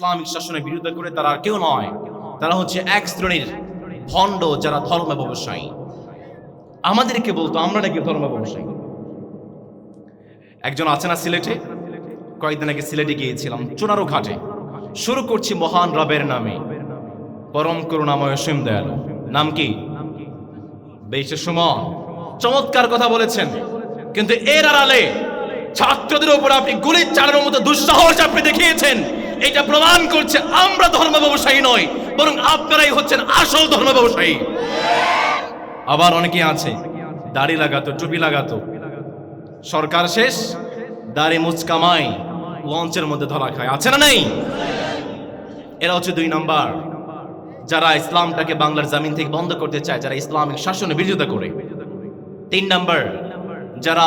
Islamic শাসনের বিরোধিতা করে তারা আর কেউ নয়। তারা হচ্ছে এক শ্রেণির ভণ্ড যারা ধর্ম ব্যবসায়ী আমাদেরকে বলতো, আমরা নাকি ধর্ম ব্যবসায়ী একজন আছে না সিলেটে? কয়েকদিন আগে সিলেটে গিয়েছিলাম, চুনারো ঘাটে। শুরু করছি মহান রবের নামে। পরম করুণাময় অসীম দয়ালু। নাম কি? বেশে সুমন। চমৎকার কথা বলেছেন। কিন্তু এর আড়ালে ছাত্রদের উপর আপনি গুলির চালানোর মতো দুঃসাহস আপনি দেখিয়েছেন। এটা প্রমাণ করছে আমরা ধর্ম ব্যবসায়ী নই, বরং আপনারাই হচ্ছেন আসল ধর্ম ব্যবসায়ী আবার অনেকে আছে, দাড়ি লাগাতো, টুপি লাগাতো। সরকার শেষ, দাড়ি মুচকামাই লঞ্চের মধ্যে ধরা খায়। আছে না নেই? এরা হচ্ছে দুই নাম্বার। যারা ইসলামটাকে বাংলার জামিন থেকে বন্ধ করতে চায়, যারা ইসলামিক শাসনে বিরোধিতা করে। তিন নাম্বার, যারা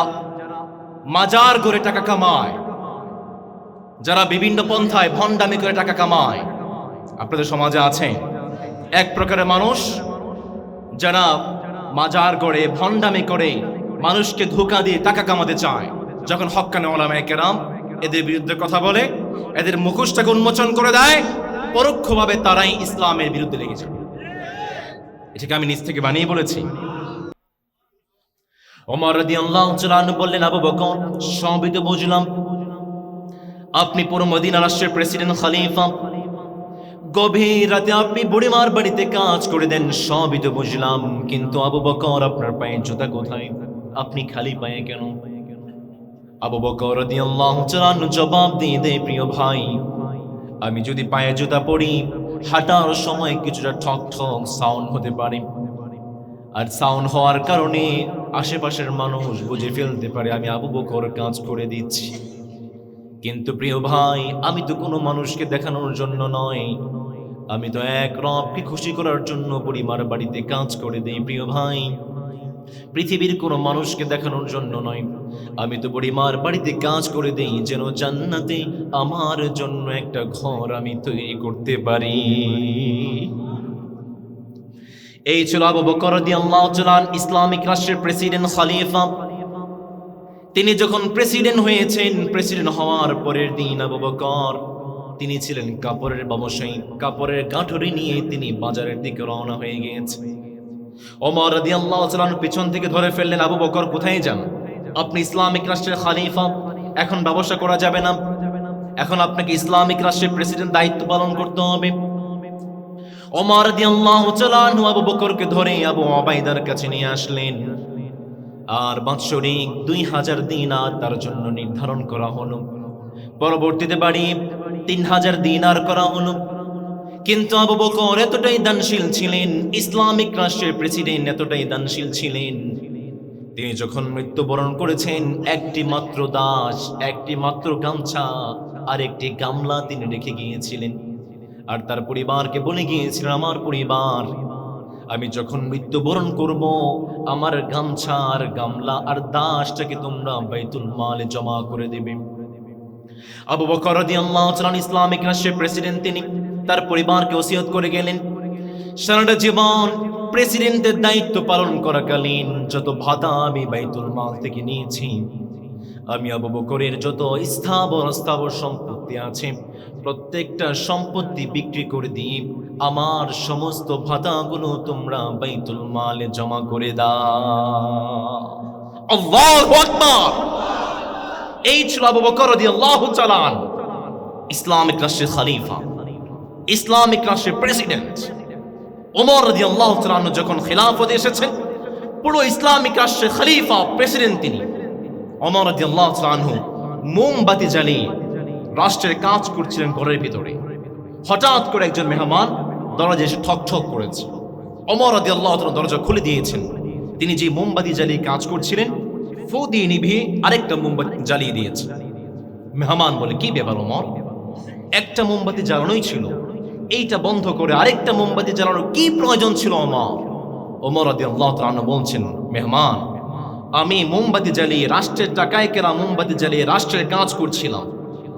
মাজার করে টাকা কামায় যারা বিভিন্ন পন্থায় ভণ্ডামি করে টাকা কামায়। আপনাদের সমাজে আছে এক প্রকারের মানুষ যারা মাজার করে ভণ্ডামি করে, মানুষকে ধোকা দিয়ে টাকা কামাতে চায়। যখন হক্কানে ওলামায় কেরাম এদের বিরুদ্ধে কথা বলে, এদের মুখোশটাকে উন্মোচন করে দেয়, পরোক্ষভাবে তারাই ইসলামের বিরুদ্ধে লেগে যায়। এটাকে আমি নিজ থেকে বানিয়ে বলেছি। ওমর রাদিয়াল্লাহু তাআলা বললেন, আবু বকর, সবই তো বুঝলাম। আপনি পুরো মদিনা রাষ্ট্রের প্রেসিডেন্ট খলিফা গভীর রাতে আপনি বুড়িমার বাড়িতে কাজ করে দেন, সবই তো বুঝলাম। কিন্তু আবু বকর আপনার পায়ে জুতা কোথায়? আপনি খালি পায়ে কেন? আবু বকর জবাব দিয়ে দেয়, প্রিয় ভাই, আমি যদি পায়ে জুতা পরি, হাঁটার সময় কিছুটা ঠক ঠক সাউন্ড হতে পারে। আর সাউন্ড হওয়ার কারণে আশেপাশের মানুষ বুঝে ফেলতে পারে, আমি আবু বকর কাজ করে দিচ্ছি। কিন্তু প্রিয় ভাই, আমি তো কোনো মানুষকে দেখানোর জন্য নয় আমি তো এক রবকে খুশি করার জন্য পরিবার বাড়িতে কাজ করে দেই, প্রিয় ভাই। পৃথিবীর কোনো মানুষকে দেখানোর জন্য নয় আমি তো পরিবার বাড়িতে কাজ করে দেই, যেন জান্নাতে আমার জন্য একটা ঘর আমি তৈরি করতে পারি। এই ছিল আবু বকর রাদিয়াল্লাহু তাআলা ইসলামিক রাষ্ট্রের প্রেসিডেন্ট খলিফা। তিনি যখন প্রেসিডেন্ট হয়েছেন প্রেসিডেন্ট হওয়ার পরের দিন আবু বকর, তিনি ছিলেন কাপড়ের ব্যবসায়ী, কাপড়ের গাঁঠরি নিয়ে তিনি বাজারের দিকে রওনা হয়ে গিয়েছে ওমর রাদিয়াল্লাহু তাআলা পিছন থেকে ধরে ফেললেন, আবু বকর, কোথায় যান? আপনি ইসলামিক রাষ্ট্রের খালিফা, এখন ব্যবসা করা যাবে না। এখন আপনাকে ইসলামিক রাষ্ট্রের প্রেসিডেন্ট দায়িত্ব পালন করতে হবে। ওমর রাদিয়াল্লাহু তাআলা আবু বকরকে ধরে আবু ওবাইদার কাছে নিয়ে আসলেন। আর বাৎসরিক দুই হাজার দিনার তার জন্য নির্ধারণ করা হলো। পরবর্তীতে বাড়ি তিন হাজার দিনার করা হলো। কিন্তু আবু বকর এতটাই দানশীল ছিলেন, ইসলামিক রাষ্ট্রের প্রেসিডেন্ট এতটাই দানশীল ছিলেন। তিনি যখন মৃত্যুবরণ করেছেন, একটি মাত্র দাস, একটি মাত্র গামছা, আর একটি গামলা তিনি রেখে গিয়েছিলেন। আর তার পরিবারকে বলে গিয়েছিলেন, আমার পরিবার আমি যখন মৃত্যুবরণ করব, আমার গামছা আর গামলা আর দাসটাকে তোমরা বাইতুল মালে জমা করে দেবে। আবু বকর রাদিয়াল্লাহু তাআলা ইসলামিক রাষ্ট্রের প্রেসিডেন্ট তিনি তার পরিবারকে ওসিয়ত করে গেলেন। সারাটা জীবন প্রেসিডেন্টের দায়িত্ব পালন করাকালীন যত ভাতা আমি বাইতুল মাল থেকে নিয়েছি আমি আবু বকরের যত স্থাবর স্থাবর সম্পত্তি আছে, প্রত্যেকটা সম্পত্তি বিক্রি করে দিয়ে আমার সমস্ত ভাতাগুলো তোমরা বাইতুল মালে জমা করে দাও। আল্লাহু এই ছিল আবু বকর আনহু। ইসলামিক রাষ্ট্রের খলিফা, ইসলামিক রাষ্ট্রের প্রেসিডেন্ট। ওমর তাআলা আনহু যখন খিলাফতে এসেছেন, পুরো ইসলামিক রাষ্ট্রের খলিফা, প্রেসিডেন্ট তিনি। তাআলা আনহু মোমবাতি জ্বালিয়ে রাষ্ট্রের কাজ করছিলেন ঘরের ভিতরে। হঠাৎ করে একজন মেহমান দরজা এসে ঠক ঠক করেছে। অমর আদি আল্লাহ দরজা খুলে দিয়েছেন। তিনি যে মোমবাতি জ্বালিয়ে কাজ করছিলেন ফু দিয়ে নিভিয়ে আরেকটা মোমবাতি জ্বালিয়ে দিয়েছে। মেহমান বলে, কি ব্যাপার অমর? একটা মোমবাতি জ্বালানোই ছিল। এইটা বন্ধ করে আরেকটা মোমবাতি জ্বালানোর কি প্রয়োজন ছিল অমর? ওমর আদি আল্লাহ বলছেন, মেহমান আমি মোমবাতি জ্বালিয়ে রাষ্ট্রের টাকায় কেনা মোমবাতি জ্বালিয়ে রাষ্ট্রের কাজ করছিলাম।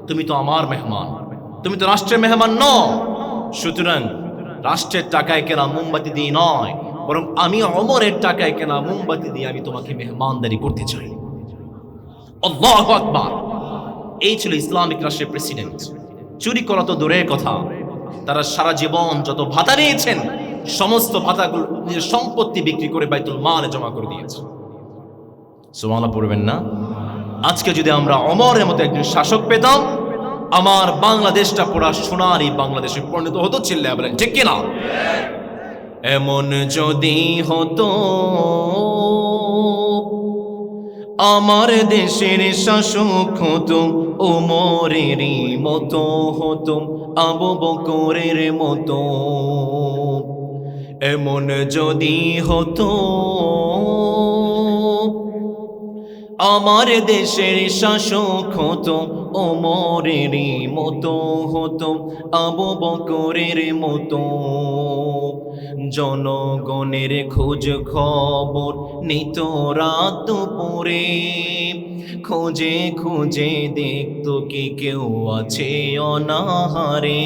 তুমি তো আমার মেহমান। তুমি তো রাষ্ট্রের মেহমান ন সুতরাং রাষ্ট্রের টাকায় কেনা মোমবাতি দিয়ে নয়, বরং আমি অমরের টাকায় কেনা মোমবাতি দিয়ে আমি তোমাকে মেহমানদারি করতে চাই। আকবার। এই ছিল ইসলামিক রাষ্ট্রের প্রেসিডেন্ট। চুরি করা তো দূরের কথা। তারা সারা জীবন যত ভাতা নিয়েছেন, সমস্ত ভাতাগুলো নিজের সম্পত্তি বিক্রি করে বাইতুল মালে জমা করে দিয়েছে। সুমালা পড়বেন না। আজকে যদি আমরা অমরের মতো একজন শাসক পেতাম, আমার বাংলাদেশটা পড়া সোনার এই বাংলাদেশে পরিণত হতো, চিল্লায় বলেন, ঠিক কিনা? এমন যদি হতো, আমার দেশের শাসক হতো ওমরেরই মতো হতো, আবু বকরের মতো। এমন যদি হতো আমার দেশের শাসক হতো, ওমরেরই মতো হতো, আবু বকরের মতো। জনগণের খোঁজ খবর নিত রাত পরে খোঁজে খোঁজে দেখতো কি কেউ আছে অনাহারে।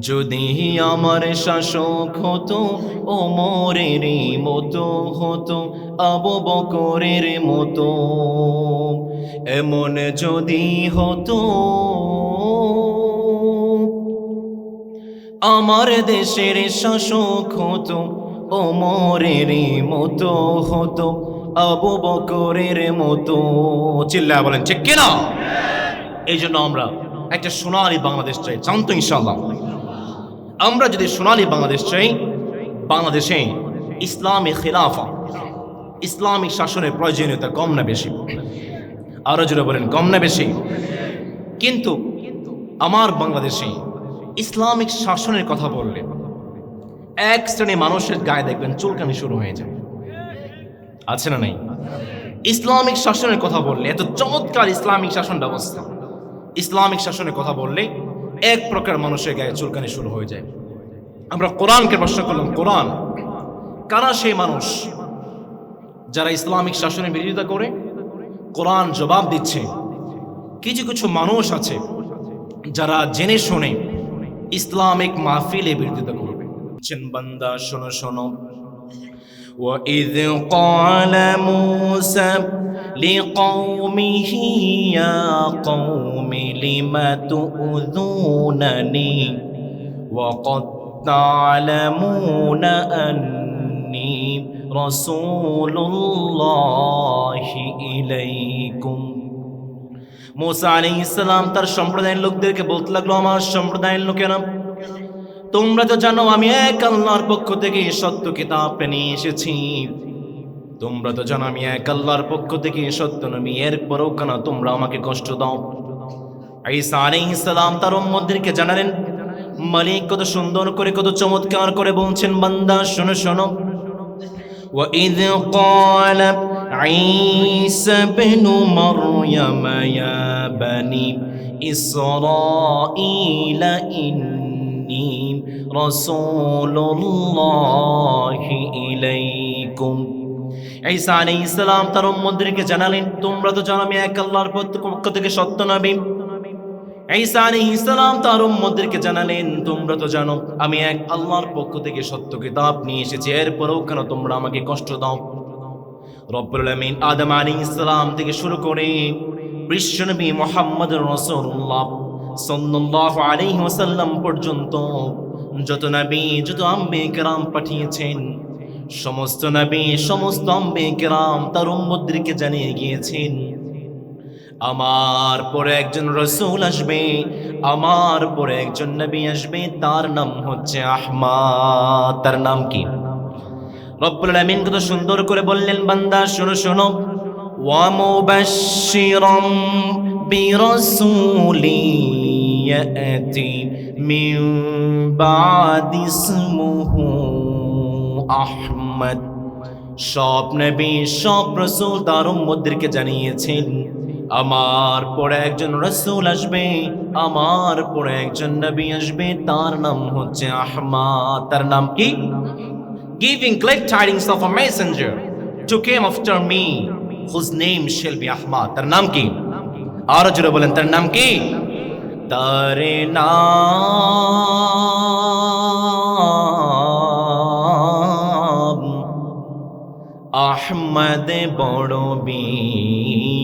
যদি আমার শাসক হতো ও মোরেরই মতো হতো, আবু বকরের মতো। এমন যদি হতো, আমার দেশের শাসক হতো ও মোরেরই মতো হতো, আবু বকরের মতো। চিল্লা বলেন, ঠিক কিনা? এই জন্য আমরা একটা সোনালী বাংলাদেশ চাই, জানতো ইনশাল্লাহ আমরা যদি সোনালী বাংলাদেশ চাই, বাংলাদেশে ইসলামী খিলাফা ইসলামিক শাসনের প্রয়োজনীয়তা কম না বেশি। আরও জোরে বলেন, কম না বেশি। কিন্তু আমার বাংলাদেশে ইসলামিক শাসনের কথা বললে এক শ্রেণি মানুষের গায়ে দেখবেন চুলকানি শুরু হয়ে যায়। আছে না নাই? ইসলামিক শাসনের কথা বললে, এত চমৎকার ইসলামিক শাসন ব্যবস্থা। ইসলামিক শাসনের কথা বললে এক প্রকার মানুষের গায়ে চুলকানি শুরু হয়ে যায় আমরা কোরআনকে প্রশ্ন করলাম কোরআন কারা সেই মানুষ যারা ইসলামিক শাসনের বিরোধিতা করে কোরআন জবাব দিচ্ছে কিছু কিছু মানুষ আছে যারা জেনে শুনে ইসলামিক মাহফিলে বিরোধিতা করবে বলছেন বান্দা শোনো শোনো وإذ قال موسى لقومه يا قوم لم تؤذونني وقد تعلمون أني رسول الله إليكم মোসা আলী ইসলাম তার সম্প্রদায়ের লোকদেরকে বলতে লাগলো আমার সম্প্রদায়ের লোকেরা তোমরা তো জানো আমি এক আল্লাহর পক্ষ থেকে সত্য কিতাব নিয়ে এসেছি তোমরা তো জানো আমি এক আল্লাহর পক্ষ থেকে সত্য নবী এরপরও কেন তোমরা আমাকে কষ্ট দাও ঈসা আলাইহিস সালাম তার উম্মতদেরকে জানালেন মালিক কত সুন্দর করে কত চমৎকার করে বলছেন বান্দা শোনো শোনো وإذ قال عيسى بن مريم يا بني إسرائيل إني رسول الله إليكم ঈসা আলাইহিস সালাম তার উম্মতদেরকে জানালেন তোমরা তো জানো আমি এক আল্লাহর পক্ষ থেকে সত্য নবী জানালেন, তোমরা তো জানো, আমি এক পক্ষ থেকে সত্য নিয়ে কেন তোমরা আমাকে কষ্ট দাও? আদম থেকে শুরু করে মুহাম্মদ পর্যন্ত যত নবী, যত আম্বে কেরাম পাঠিয়েছেন, সমস্ত নবী, সমস্ত আম্বে কেরাম তার উম্মতদেরকে জানিয়ে গিয়েছেন আমার পরে একজন রসুল আসবে, আমার পরে একজন নবী আসবে, তার নাম হচ্ছে আহমাদ। তার নাম কি? রব্বুল আলামিন কত সুন্দর করে বললেন, বান্দা, শোনো শোনো। মুবাশশিরাম বিরাসূলি ইয়াতি মিন বাদি ইসমুহু আহমদ। সব নবী, সব রসুল তার উম্মতদেরকে জানিয়েছেন আমার পরে একজন রসুল আসবে আমার পরে একজন নবী আসবে তার নাম হচ্ছে আহমাদ। তার নাম কি? Giving glad tidings of a messenger to came after me, whose name shall be Ahmad. তার নাম কি? আরও জোরে বলেন তার নাম কি? তার নাম আহমদ বড়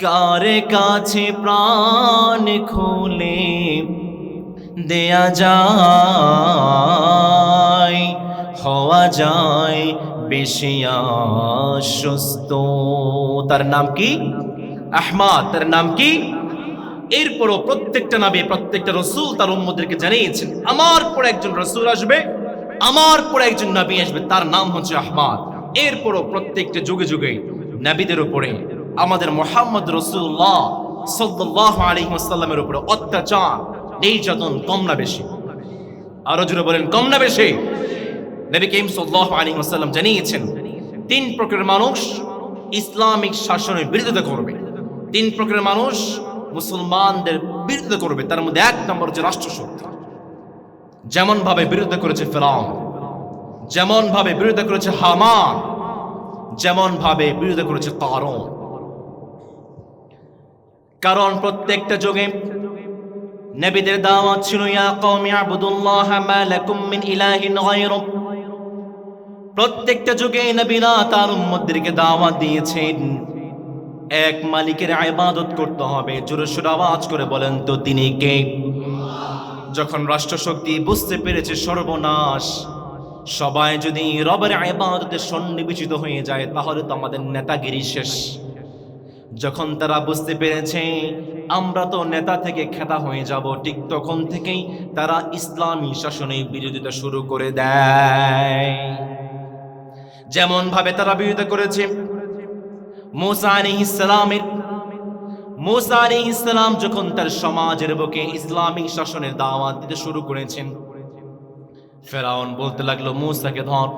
কার কাছে প্রাণ খুলে, দেয়া যায়, হওয়া যায় বেশি আশ্বস্ত। তার নাম কি? আহমাদ। তার নাম কি? এরপরও প্রত্যেকটা নাবি, প্রত্যেকটা রসুল তার উম্মদেরকে জানিয়েছেন, আমার পরে একজন রসুল আসবে, আমার পরে একজন নবী আসবে, তার নাম হচ্ছে আহমাদ। এরপরও প্রত্যেকটা যুগে যুগে নবীদের উপরে আমাদের মোহাম্মদ রসুল্লাহ সাল্লাহ আলী সাল্লামের উপরে অত্যাচার, নির্যাতন কম না বেশি। আরও জুড়ে বলেন কম না বেশি। নবী জানিয়েছেন, তিন প্রকারের মানুষ ইসলামিক শাসনের বিরোধিতা করবে। তিন প্রকারের মানুষ মুসলমানদের বিরোধিতা করবে, তার মধ্যে এক নম্বর হচ্ছে রাষ্ট্রশক্তি। যেমন ভাবে বিরোধিতা করেছে ফেরাউন যেমন ভাবে বিরোধিতা করেছে হামান যেমন ভাবে বিরোধিতা করেছে কারণ কারণ প্রত্যেকটা যুগে নবীদের দাওয়াত ছিল, ইয়া কওমি আবুদুল্লাহ মা লাকুম মিন ইলাহিন গায়রু। প্রত্যেকটা যুগে নবীরা তার উম্মতদেরকে দাওয়াত দিয়েছেন। এক মালিকের ইবাদত করতে হবে। জোরে সোরে আওয়াজ করে বলেন তো তিনি কে? যখন রাষ্ট্রশক্তি বুঝতে পেরেছে সর্বনাশ, সবাই যদি রবের ইবাদতে সন্নিবেশিত হয়ে যায়, তাহলে তো আমাদের নেতাগিরি শেষ। যখন তারা বুঝতে পেরেছে, আমরা তো নেতা থেকে খেতা হয়ে যাব, ঠিক তখন থেকেই তারা ইসলামী শাসনের বিরোধিতা শুরু করে দেয়। যেমন ভাবে তারা বিরোধিতা করেছে, মোসা ইসলামের মোসা ইসলাম যখন তার সমাজের বুকে ইসলামিক শাসনের দাওয়াত দিতে শুরু করেছেন, ফেরাউন বলতে লাগল, মোসাকে ধর।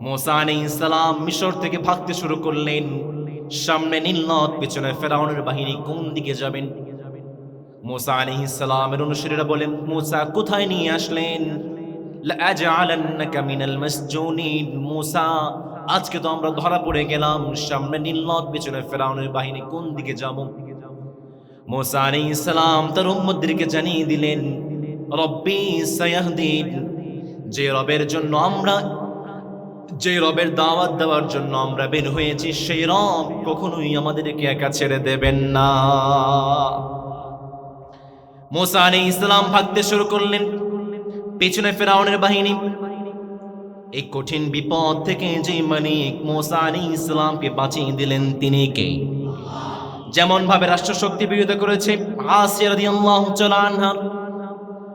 মোসা ইসলাম মিশর থেকে ভাগতে শুরু করলেন। সামনে নীলনদ পেছনে ফেরাউনের বাহিনী কোন দিকে যাবেন? মোসা আলাইহিস সালামের অনুসারীরা বলেন, মোসা কোথায় নিয়ে আসলেন? মোসা, আজকে তো আমরা ধরা পড়ে গেলাম। সামনে নীলনদ পেছনে ফেরাউনের বাহিনী কোন দিকে যাব? মোসা আলাইহিস সালাম তার উম্মতদেরকে জানিয়ে দিলেন, রব্বি সায়াহদিন, যে রবের জন্য আমরা যে রবের দাওয়াত দেওয়ার জন্য আমরা বের হয়েছি, সেই রব কখনোই আমাদেরকে একা ছেড়ে দেবেন না। মোসা আলী ইসলাম ভাগতে শুরু করলেন, পেছনে ফেরাউনের বাহিনী। এই কঠিন বিপদ থেকে যে মালিক মোসা আলী ইসলামকে বাঁচিয়ে দিলেন, তিনি কে? যেমন ভাবে রাষ্ট্রশক্তি বিরোধিতা করেছে আসিয়া রাদিয়াল্লাহু তাআলা আনহা।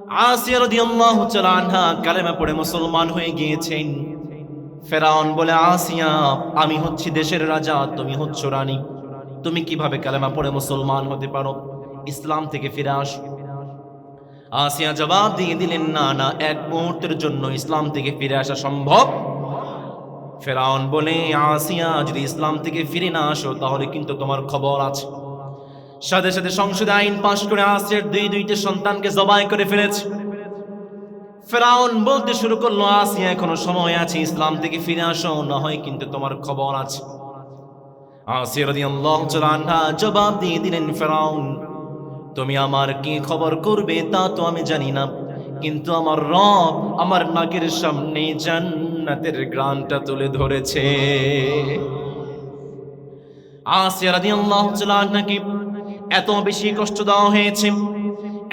আসিয়া রাদিয়াল্লাহু তাআলা আনহা কালেমা পড়ে মুসলমান হয়ে গিয়েছেন। ফেরাউন বলে, আসিয়া, আমি হচ্ছি দেশের রাজা, তুমি হচ্ছ রানী। তুমি কীভাবে কালেমা পড়ে মুসলমান হতে পারো? ইসলাম থেকে ফিরে আস। আসিয়া জবাব দিয়ে দিলেন, না না, এক মুহূর্তের জন্য ইসলাম থেকে ফিরে আসা সম্ভব। ফেরাউন বলে, আসিয়া, যদি ইসলাম থেকে ফিরে না আসো, তাহলে কিন্তু তোমার খবর আছে। সাথে সাথে সংসদে আইন পাশ করে আসিয়ার দুই, দুইটি সন্তানকে জবাই করে ফেলেছে। ফেরাউন বলতে শুরু করল, আসিয়া এখনও সময় আছে, ইসলাম থেকে ফিরে আসো, না হয় কিন্তু তোমার খবর আছে। জবাব দিয়ে দিলেন, ফেরাউন, তুমি আমার কি খবর করবে তা তো আমি জানি না, কিন্তু আমার রব আমার নাকের সামনে জান্নাতের গ্রানটা তুলে ধরেছে। আসিয়া রাদিয়াল্লাহু তাআলা আনহাকে এত বেশি কষ্ট দেওয়া হয়েছে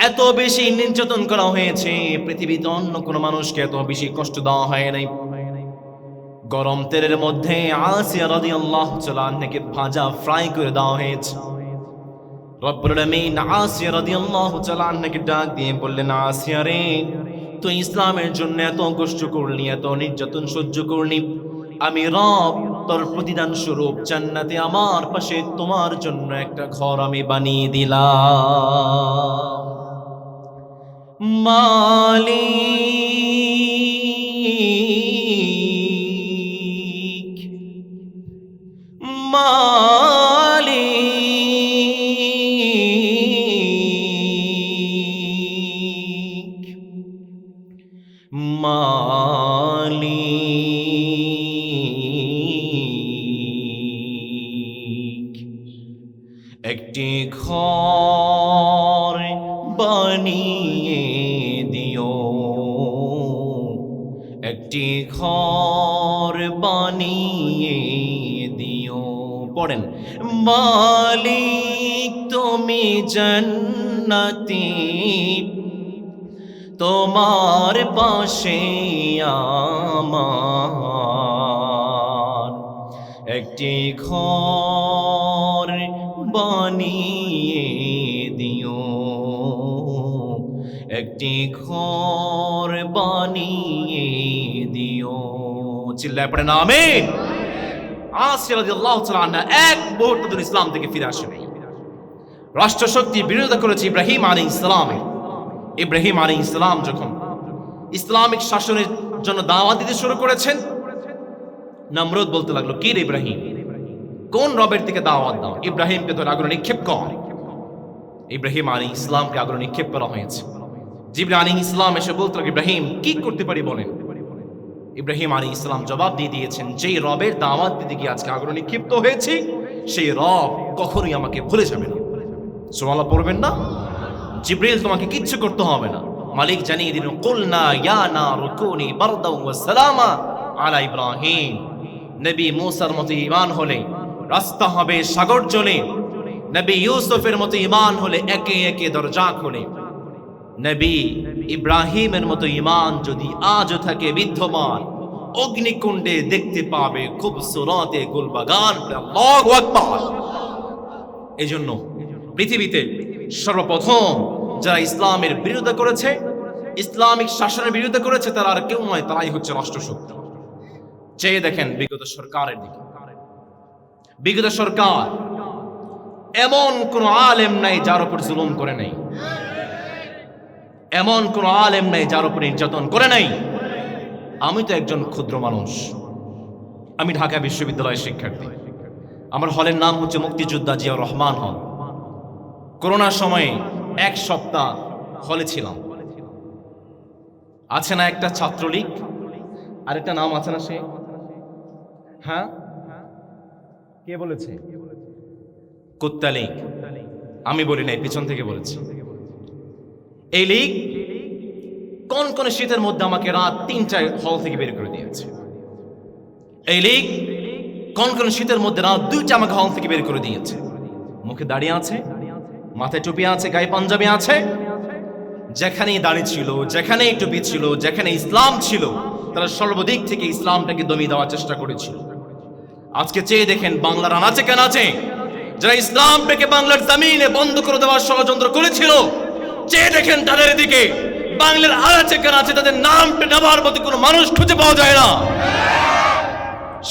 এত বেশি নির্যাতন করা হয়েছে, পৃথিবীতে অন্য কোনো মানুষকে এত বেশি কষ্ট দেওয়া হয় নাই। গরম তেলের মধ্যে আসিয়া রাদিয়াল্লাহু তাআলা আনহাকে ভাজা ফ্রাই করে দেওয়া হয়েছে। রব্বুল আলামিন আসিয়া রাদিয়াল্লাহু তাআলা আনহাকে ডাক দিয়ে বললেন, আসিয়া রে, তুই ইসলামের জন্য এত কষ্ট করলি, এত নির্যাতন সহ্য করলি। আমি রব, তোর প্রতিদান স্বরূপ জান্নাতে আমার পাশে তোমার জন্য একটা ঘর আমি বানিয়ে দিলাম। মালিক মালিক জান্নাতি। তোমার পাশে আমার একটি ঘর বানিয়ে দিও। একটি ঘর বানিয়ে দিও। চিল্লায় পড়ে না, আমিন। আসিয়া রাদিয়াল্লাহু তাআলা এক মুহূর্ত ইসলাম থেকে ফিরে আসেনি। রাষ্ট্রশক্তি বিরোধিতা করেছে ইব্রাহিম আলাইহিস সালামের ইব্রাহিম আলী ইসলাম যখন ইসলামিক শাসনের জন্য দাওয়াত দিতে শুরু করেছেন, নমরুদ বলতে লাগল, কি ইব্রাহিম? কোন রবের দিকে দাওয়াত দাও? ইব্রাহিমকে তোর আগ্রহ নিক্ষেপ কর। ইব্রাহিম আলী ইসলামকে আগ্রহ নিক্ষেপ করা হয়েছে। জিবরা আলী ইসলাম এসে বলতে লাগল, ইব্রাহিম, কি করতে পারি বলেন? ইব্রাহিম আলী ইসলাম জবাব দিয়ে দিয়েছেন, যেই রবের দাওয়াত দিতে গিয়ে আজকে আগ্রহ নিক্ষিপ্ত হয়েছি, সেই রব কখনোই আমাকে ভুলে যাবে না। সোমালা পড়বেন না। জিব্রিল, তোমাকে কিচ্ছু করতে হবে না। মালিক জানিয়ে দিন কুলনা ইয়া না রুকুনি বারদাউ ওয়া সালামা আলা ইব্রাহিম। নবী মুসার মতো ঈমান হলে রাস্তা হবে সাগর জলে। নবী ইউসুফের মতো ঈমান হলে একে একে দরজা খোলে। নবী ইব্রাহিমের মতো ঈমান যদি আজও থাকে বিদ্যমান, অগ্নিকুণ্ডে দেখতে পাবে খুব সুরতে গুলবাগান আকবার। এজন্য পৃথিবীতে সর্বপ্রথম যারা ইসলামের বিরোধিতা করেছে, ইসলামিক শাসনের বিরোধিতা করেছে, তারা আর কেউ নয়, তারাই হচ্ছে রাষ্ট্রশক্তি। চেয়ে দেখেন বিগত সরকারের দিকে। বিগত সরকার এমন কোন আলেম নাই যার উপর জুলুম করে নাই। এমন কোন আলেম নাই যার উপর নির্যাতন করে নাই। আমি তো একজন ক্ষুদ্র মানুষ। আমি ঢাকা বিশ্ববিদ্যালয়ের শিক্ষার্থী। আমার হলের নাম হচ্ছে মুক্তিযোদ্ধা জিয়া রহমান হল করোনার সময়ে এক সপ্তাহ হলে ছিলাম। আছে না একটা ছাত্রলীগ? আরেকটা নাম আছে না সে? হ্যাঁ? কে বলেছে? কুত্তা লীগ। আমি বলি নাই, পিছন থেকে বলেছি। এই লীগ কোন কোন শীতের মধ্যে আমাকে রাত তিনটায় হল থেকে বের করে দিয়েছে। এই লীগ কোন কোন শীতের মধ্যে রাত দুইটা আমাকে হল থেকে বের করে দিয়েছে। মুখে দাঁড়িয়ে আছে? মাথায় টুপি আছে, গায়ে পাঞ্জাবি আছে। যেখানেই দাঁড়িয়ে ছিল, যেখানেই টুপি ছিল, যেখানে ইসলাম ছিল, তারা সর্বদিক থেকে ইসলামটাকে দমিয়ে দেওয়ার চেষ্টা করেছিল। আজকে চেয়ে দেখেন বাংলার আনাচে কেন আছে যারা ইসলামটাকে বাংলার জামিনে বন্ধ করে দেওয়ার ষড়যন্ত্র করেছিল, চেয়ে দেখেন তাদের দিকে, বাংলার আনাচে কেন আছে তাদের নামটা নেওয়ার মতো কোনো মানুষ খুঁজে পাওয়া যায় না।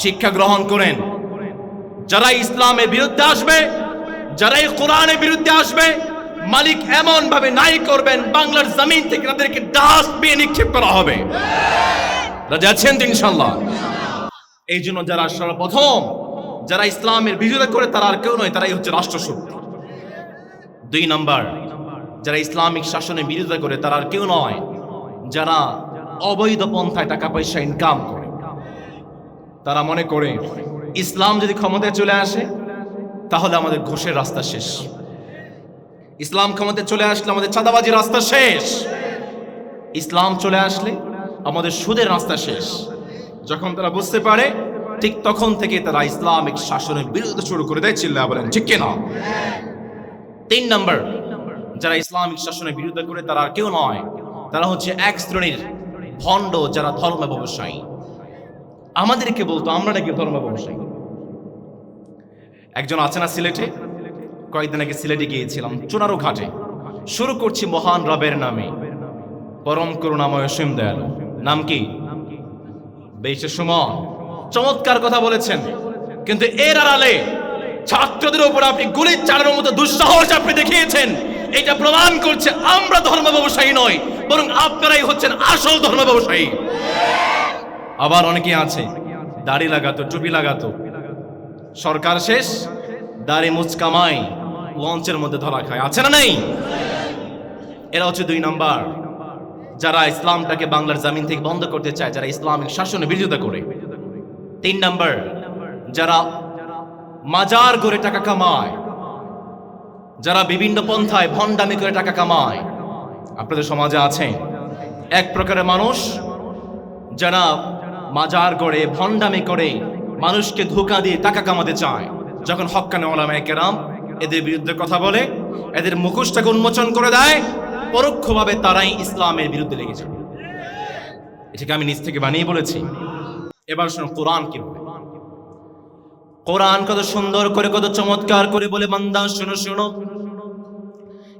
শিক্ষা গ্রহণ করেন, যারা ইসলামের বিরুদ্ধে আসবে যারা এই কোরআনের বিরুদ্ধে আসবে, মালিক এমন ভাবে নাই করবেন, বাংলার জমিন থেকে তাদেরকে ডাস্টবিন নিক্ষেপ করা হবে। রাজা আছেন তো ইনশাল্লাহ এই জন্য যারা সর্বপ্রথম যারা ইসলামের বিরোধিতা করে, তারা আর কেউ নয়, তারাই হচ্ছে রাষ্ট্রশক্তি দুই নাম্বার, যারা ইসলামিক শাসনের বিরোধিতা করে, তারা আর কেউ নয়, যারা অবৈধ পন্থায় টাকা পয়সা ইনকাম করে। তারা মনে করে, ইসলাম যদি ক্ষমতায় চলে আসে তাহলে আমাদের ঘোষের রাস্তা শেষ। ইসলাম ক্ষমতায় চলে আসলে আমাদের চাঁদাবাজির রাস্তা শেষ। ইসলাম চলে আসলে আমাদের সুদের রাস্তা শেষ। যখন তারা বুঝতে পারে, ঠিক তখন থেকে তারা ইসলামিক শাসনের বিরুদ্ধে শুরু করে দেয় চিল্লা বলেন, ঠিক কিনা? তিন নম্বর, যারা ইসলামিক শাসনের বিরুদ্ধে করে তারা আর কেউ নয়, তারা হচ্ছে এক শ্রেণির ভণ্ড যারা ধর্ম ব্যবসায়ী আমাদেরকে বলতো, আমরা নাকি ধর্ম ব্যবসায়ী একজন আছে না সিলেটে? কয়েকদিন আগে সিলেটে গিয়েছিলাম, চুনারো ঘাটে। শুরু করছি মহান রবের নামে। পরম করুণাময় অসীম দয়ালু। নাম কি? বেশে, সুমন। চমৎকার কথা বলেছেন। কিন্তু এর আড়ালে ছাত্রদের উপর আপনি গুলি চালানোর মতো দুঃসাহস আপনি দেখিয়েছেন। এটা প্রমাণ করছে আমরা ধর্ম ব্যবসায়ী নয় বরং আপনারাই হচ্ছেন আসল ধর্ম ব্যবসায়ী আবার অনেকে আছে, দাড়ি লাগাতো, টুপি লাগাতো সরকার শেষ, দাড়ি মুচকামাই লঞ্চের মধ্যে ধরা খায়। আছে না নেই? এরা হচ্ছে দুই নাম্বার। যারা ইসলামটাকে বাংলার জামিন থেকে বন্ধ করতে চায়, যারা ইসলামিক শাসনের বিরোধিতা করে। তিন নাম্বার, যারা মাজার করে টাকা কামায়, যারা বিভিন্ন পন্থায় ভণ্ডামি করে টাকা কামায়। আপনাদের সমাজে আছে? এক প্রকারের মানুষ যারা মাজার করে ভণ্ডামি করে মানুষকে ধোকা দিয়ে টাকা কামাতে চায়। যখন হক্কানে ওলামায়ে কেরাম এদের বিরুদ্ধে কথা বলে, এদের মুখোশটাকে উন্মোচন করে দেয়, পরোক্ষভাবে তারাই ইসলামের বিরুদ্ধে লেগে যায়। এটাকে আমি নিজ থেকে বানিয়ে বলেছি। এবার শোনো কোরআন কি বলে? কোরআন কত সুন্দর করে, কত চমৎকার করে বলে, বান্দা, শোনো শোনো।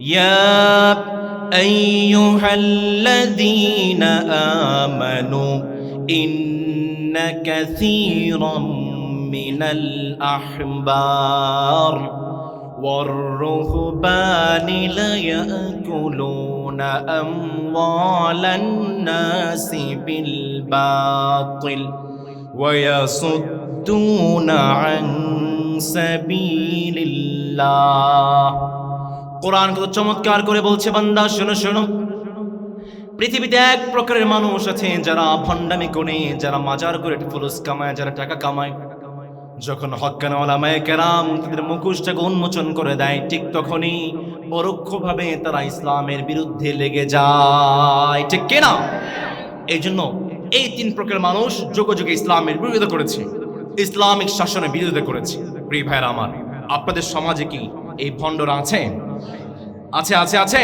ইয়া আইয়ুহাল্লাযীনা আমানু ইন্না কাসীরাম মিনাল আহবার والرهبان ليأكلون أموال الناس بالباطل ويصدون عن سبيل الله কোরআন কত চমৎকার করে বলছে বান্দা শোনো শোনো পৃথিবীতে এক প্রকারের মানুষ আছে যারা ভণ্ডামি করে, যারা মাজার করে ফুলুস কামায়, যারা টাকা কামায়। যখন হকানওয়ালামায় কেরাম তাদের মুখোশটাকে উন্মোচন করে দেয়, ঠিক তখনই পরোক্ষভাবে তারা ইসলামের বিরুদ্ধে লেগে যায়। ঠিক কিনা এই জন্য এই তিন প্রকার মানুষ যুগে ইসলামের বিরোধিতা করেছে, ইসলামিক শাসনের বিরোধিতা করেছে। প্রিয় ভাইয়ের আমার, আপনাদের সমাজে কি এই ভণ্ডরা আছে আছে আছে আছে?